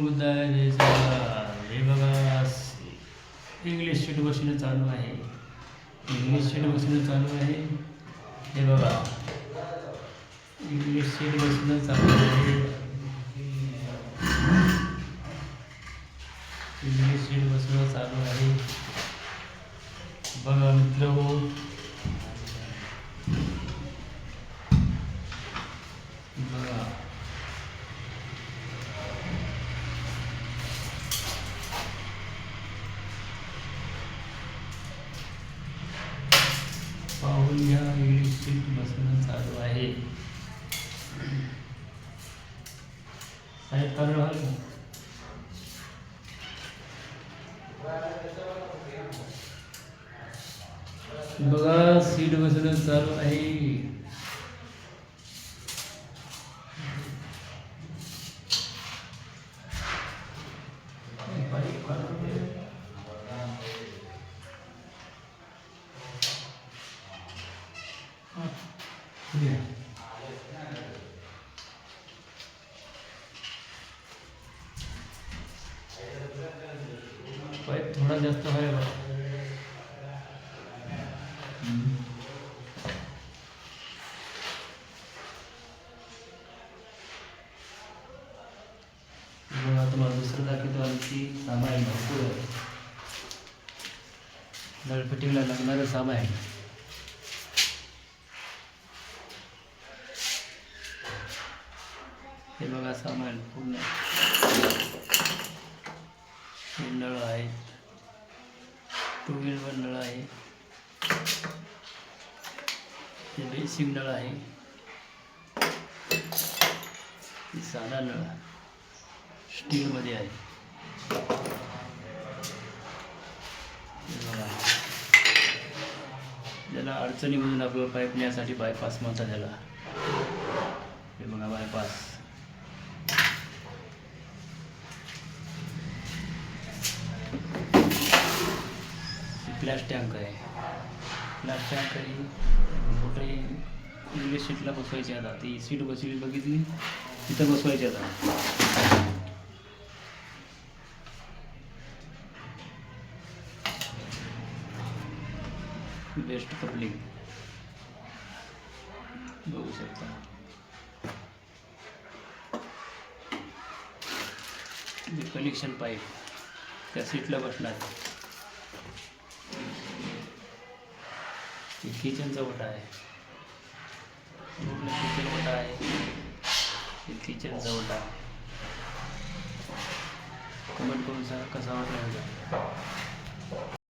बुद्धाय हे बघा English sheet बसणं चालू आहे. इंग्लिश शीट बसणं चालू आहे. हे बघा. इंग्लिश शीट बसणं चालू आहे. इंग्लिश शीट बसणं चालू आहे. बघा मित्र पाहून या व्यवस्थित बसणं चालू आहे. साहेब चालू व्हाल का? बघा, सीट बसणं चालू आहे. पाईप थोडा जास्त बघा तुम्हाला दुसरं दाखवतो आहे लागणारं सामान आहे हे बघा सामान पूर्ण. हे नळ आहेत. टू व्हीलवर नळ आहे. हे बेसिक नळ आहे. साधा नळ स्टीलमध्ये आहे. बघा. ज्याला अडचणीमधून आपलं पाईप न्यासाठी बायपास म्हणतात त्याला. हे बघा बायपास फ्लॅश टँक आहे फ्लॅश टँक आहे मोठे इंग्लिश सीटला बसवायची आता ती सीट बसवली बघितली तिथं बसवायची आता बेस्ट कपलिंग बघू शकता कनेक्शन पाईप त्या सीटला बसणार किचनचा वटा आहे. किचन वटा आहे. किचनचा वटा कमेंट करून सांगा कसा वाटला